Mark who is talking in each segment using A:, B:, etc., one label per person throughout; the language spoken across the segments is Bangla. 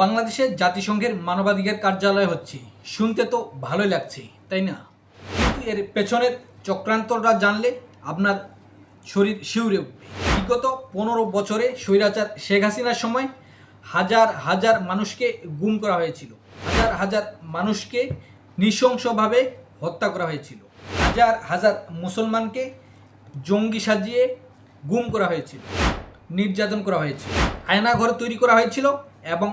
A: বাংলাদেশের জাতিসংঘের মানবাধিকার কার্যালয় হচ্ছে। শুনতে তো ভালোই লাগছে, তাই না? কিন্তু এর পেছনের চক্রান্তরা জানলে আপনার শরীর শিউরে উঠবে। বিগত পনেরো বছরে স্বৈরাচার শেখ হাসিনার সময় হাজার হাজার মানুষকে গুম করা হয়েছিল। হাজার হাজার মানুষকে নৃশংসভাবে হত্যা করা হয়েছিল। হাজার হাজার মুসলমানকে জঙ্গি সাজিয়ে গুম করা হয়েছিল, নির্যাতন করা হয়েছিল। আয়নাঘর তৈরি করা হয়েছিল এবং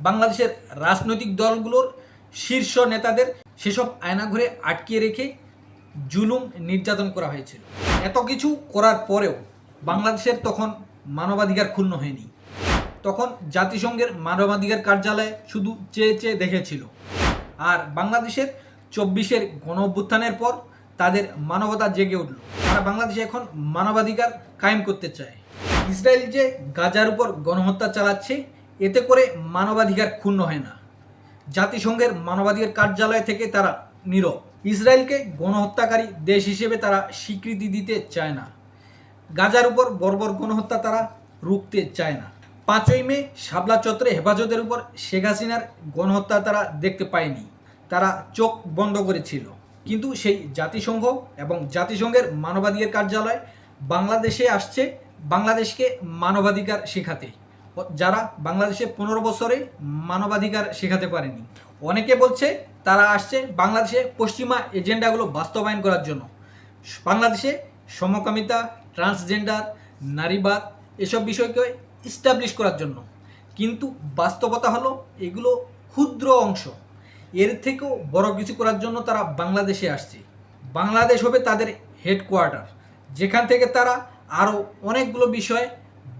A: বাংলাদেশের রাজনৈতিক দলগুলোর শীর্ষ নেতাদের সেসব আয়নাঘরে আটকিয়ে রেখে জুলুম নির্যাতন করা হয়েছিল। এত কিছু করার পরেও বাংলাদেশের তখন মানবাধিকার ক্ষুণ্ণ হয়নি। তখন জাতিসংঘের মানবাধিকার কার্যালয় শুধু চেয়ে চেয়ে দেখেছিল। আর বাংলাদেশের চব্বিশের গণ অভ্যুত্থানের পর তাদের মানবতা জেগে উঠল। তারা বাংলাদেশে এখন মানবাধিকার কায়েম করতে চায়। ইসরায়েল যে গাজার উপর গণহত্যা চালাচ্ছে এতে করে মানবাধিকার ক্ষুণ্ণ হয় না। জাতিসংঘের মানবাধিকার কার্যালয় থেকে তারা নীরব। ইসরায়েলকে গণহত্যাকারী দেশ হিসেবে তারা স্বীকৃতি দিতে চায় না। গাজার উপর বর্বর গণহত্যা তারা রুখতে চায় না। পাঁচই মে শাবলা চত্রে হেফাজতের উপর শেখ হাসিনার গণহত্যা তারা দেখতে পায়নি। তারা চোখ বন্ধ করেছিল। কিন্তু সেই জাতিসংঘ এবং জাতিসংঘের মানবাধিকার কার্যালয় বাংলাদেশে আসছে। বাংলাদেশকে মানবাধিকার শেখাতে। যারা বাংলাদেশে পনেরো বছরে মানবাধিকার শেখাতে পারেনি। অনেকে বলছে তারা আসছে বাংলাদেশে পশ্চিমা এজেন্ডাগুলো বাস্তবায়ন করার জন্য। বাংলাদেশে সমকামিতা ট্রান্সজেন্ডার নারীবাদ এসব বিষয়কে ইস্টাবলিশ করার জন্য। কিন্তু বাস্তবতা হলো এগুলো ক্ষুদ্র অংশ। এর থেকেও বড় কিছু করার জন্য তারা বাংলাদেশে আসছে। বাংলাদেশ হবে তাদের হেডকোয়ার্টার যেখান থেকে তারা আরও অনেকগুলো বিষয়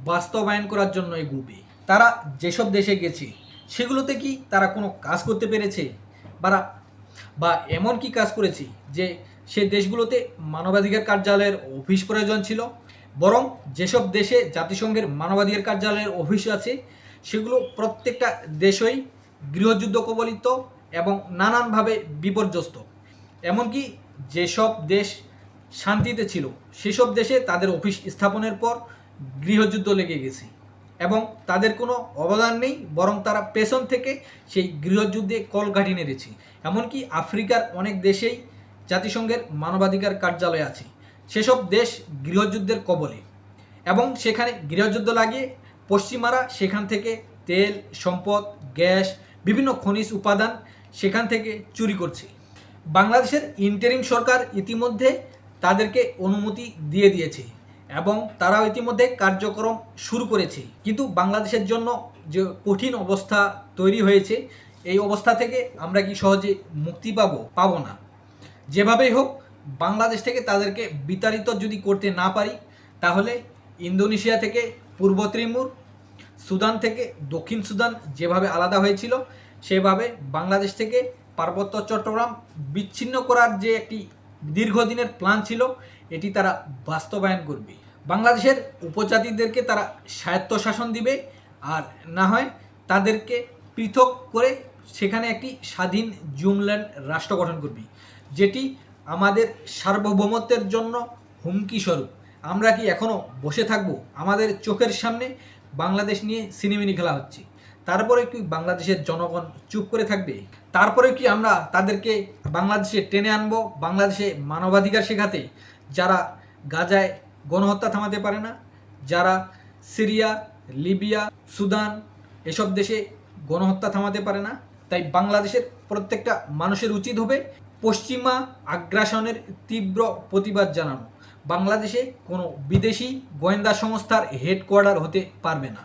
A: বাস্তবায়ন করার জন্য এগুবে তারা যেসব দেশে গেছে, সেগুলোতে কি তারা কোনো কাজ করতে পেরেছে? বা বা এমন কি কাজ করেছে যে সে দেশগুলোতে মানবাধিকার কার্যালয়ের অফিস প্রয়োজন ছিল, বরং যেসব দেশে জাতিসংঘের মানবাধিকার কার্যালয়ের অফিস আছে, সেগুলো প্রত্যেকটা দেশই গৃহযুদ্ধ কবলিত এবং নানানভাবে বিপর্যস্ত। এমনকি যেসব দেশ শান্তিতে ছিল, সেসব দেশে তাদের অফিস স্থাপনের পর গৃহযুদ্ধ লেগে গেছে। এবং তাদের কোনো অবদান নেই, বরং তারা পেছন থেকে সেই গৃহযুদ্ধে কলকাঠি নেড়েছে। এমনকি আফ্রিকার অনেক দেশেই জাতিসংঘের মানবাধিকার কার্যালয় আছে। সেসব দেশ গৃহযুদ্ধের কবলে। এবং সেখানে গৃহযুদ্ধ লাগিয়ে পশ্চিমারা সেখান থেকে তেল, সম্পদ, গ্যাস, বিভিন্ন খনিজ উপাদান সেখান থেকে চুরি করছে। বাংলাদেশের ইন্টারিম সরকার ইতিমধ্যে তাদেরকে অনুমতি দিয়ে দিয়েছে। এবং তারাও ইতিমধ্যে কার্যক্রম শুরু করেছে। কিন্তু বাংলাদেশের জন্য যে কঠিন অবস্থা তৈরি হয়েছে, এই অবস্থা থেকে আমরা কি সহজে মুক্তি পাবো পাবো না। যেভাবেই হোক, বাংলাদেশ থেকে তাদেরকে বিতাড়িত যদি করতে না পারি, তাহলে ইন্দোনেশিয়া থেকে পূর্ব ত্রিমুর, সুদান থেকে দক্ষিণ সুদান যেভাবে আলাদা হয়েছিল, সেভাবে বাংলাদেশ থেকে পার্বত্য চট্টগ্রাম বিচ্ছিন্ন করার যে একটি দীর্ঘদিনের প্ল্যান ছিল, এটি তারা বাস্তবায়ন করবে। বাংলাদেশের উপজাতিদেরকে তারা স্বায়ত্তশাসন দিবে, আর না হয় তাদেরকে পৃথক করে সেখানে একটি স্বাধীন জুমল্যান্ড রাষ্ট্র গঠন করবে, যেটি আমাদের সার্বভৌমত্বের জন্য হুমকি স্বরূপ। আমরা কি এখনও বসে থাকব? আমাদের চোখের সামনে বাংলাদেশ নিয়ে সিনেমিনি খেলা হচ্ছে। তারপরে কি বাংলাদেশের জনগণ চুপ করে থাকবে? তারপরে কি আমরা তাদেরকে বাংলাদেশে টেনে আনব, বাংলাদেশে মানবাধিকার শেখাতে, যারা গাজায় গণহত্যা থামাতে পারে না, যারা সিরিয়া, লিবিয়া, সুদান এসব দেশে গণহত্যা থামাতে পারে না? তাই বাংলাদেশের প্রত্যেকটা মানুষের উচিত হবে পশ্চিমা আগ্রাসনের তীব্র প্রতিবাদ জানানো। বাংলাদেশে কোনো বিদেশি গোয়েন্দা সংস্থার হেডকোয়ার্টার হতে পারবে না।